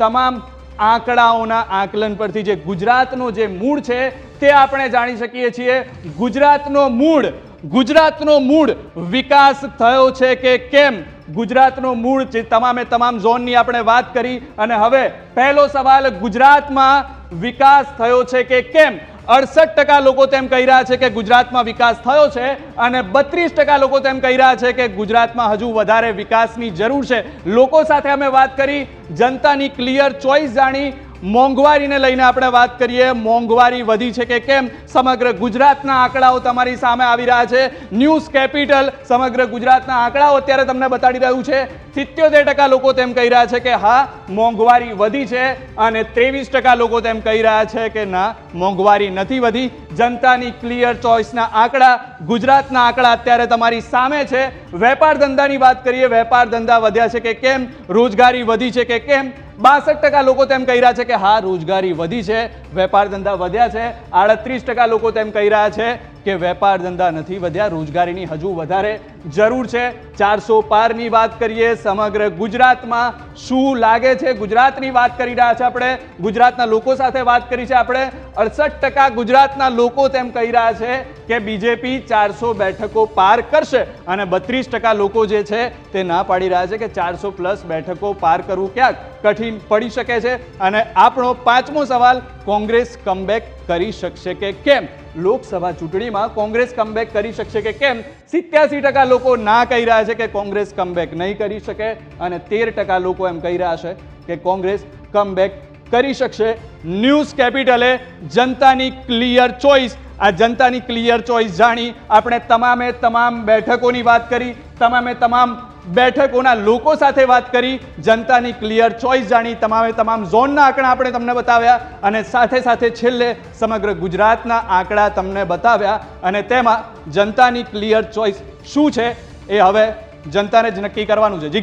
તમામ આંકડાઓના આકલન પરથી જે ગુજરાતનો જે મૂળ છે, તે આપણે જાણી શકીએ છીએ. ગુજરાતનો મૂળ ગુજરાતનો મૂળ વિકાસ થયો છે કે કેમ? ગુજરાતનો મૂળ જે તમામે તમામ ઝોનની આપણે વાત કરી અને હવે પહેલો સવાલ ગુજરાતમાં વિકાસ થયો છે કે કેમ? અડસઠ ટકા લોકો તેમ કહી રહ્યા છે કે ગુજરાતમાં વિકાસ થયો છે અને બત્રીસ ટકા લોકો તેમ કહી રહ્યા છે કે ગુજરાતમાં હજુ વધારે વિકાસની જરૂર છે. લોકો સાથે અમે વાત કરી, જનતાની ક્લિયર ચોઇસ જાણી મોંઘવારીને લઈને આપણે વાત કરીએ. મોંઘવારી વધી છે કે કેમ? સમગ્ર ગુજરાતના આંકડાઓ તમારી સામે આવી રહ્યા છે. ન્યૂઝ કેપિટલ સમગ્ર ગુજરાતના આંકડાઓ અત્યારે તમને બતાડી રહ્યું છે. સિત્યોતેર ટકા લોકો તેમ કહી રહ્યા છે કે હા, મોંઘવારી વધી છે અને ત્રેવીસ ટકા લોકો તેમ કહી રહ્યા છે કે ના, મોંઘવારી નથી વધી. જનતાની ક્લિયર ચોઇસના આંકડા, ગુજરાતના આંકડા અત્યારે તમારી સામે છે. વેપાર ધંધાની વાત કરીએ. વેપાર ધંધા વધ્યા છે કે કેમ? રોજગારી વધી છે કે કેમ? બાસઠ ટકા લોકો તેમ કહી રહ્યા છે કે હા, રોજગારી વધી છે, વેપાર ધંધા વધ્યા છે. આડત્રીસ ટકા લોકો તેમ કહી રહ્યા છે કે વેપાર ધંધા નથી વધ્યા, રોજગારીની હજુ વધારે જરૂર છે. ચારસો પારની વાત કરીએ, સમગ્ર ગુજરાતમાં શું લાગે છે? ગુજરાતની વાત કરી રહ્યા છે આપણે. ગુજરાતના લોકો સાથે વાત કરી છે આપણે. અડસઠ ટકા ગુજરાતના લોકો તેમ કહી રહ્યા છે કે બીજેપી ચારસો બેઠકો પાર કરશે અને બત્રીસ ટકા લોકો જે છે તે ના પાડી રહ્યા છે કે ચારસો પ્લસ બેઠકો પાર કરવું ક્યાંક કઠિન પડી શકે છે. અને આપણો પાંચમો સવાલ, કોંગ્રેસ કમબેક કરી શકશે કે કેમ? લોકસભા ચૂંટણીમાં કોંગ્રેસ કમબેક કરી શકશે કે કેમ? સિત્યાસી ટકા લોકો ના કહી રહ્યા છે કે કોંગ્રેસ કમબેક નહીં કરી શકે અને તેર ટકા લોકો એમ કહી રહ્યા છે કે કોંગ્રેસ કમબેક કરી શકશે. ન્યૂઝ કેપિટલે જનતાની ક્લિયર ચોઇસ આ જનતાની ક્લિયર ચોઇસ જાણી આપણે તમામે તમામ બેઠકોની વાત કરી, તમામે તમામ બેઠકોના લોકો સાથે વાત કરી, જનતાની ક્લિયર ચોઇસ જાણી, તમામે તમામ ઝોનના આંકડા આપણે તમને બતાવ્યા અને સાથે સાથે છેલ્લે સમગ્ર ગુજરાતના આંકડા તમને બતાવ્યા અને તેમાં જનતાની ક્લિયર ચોઇસ શું છે એ હવે જનતાને જ નક્કી કરવાનું છે. જીગર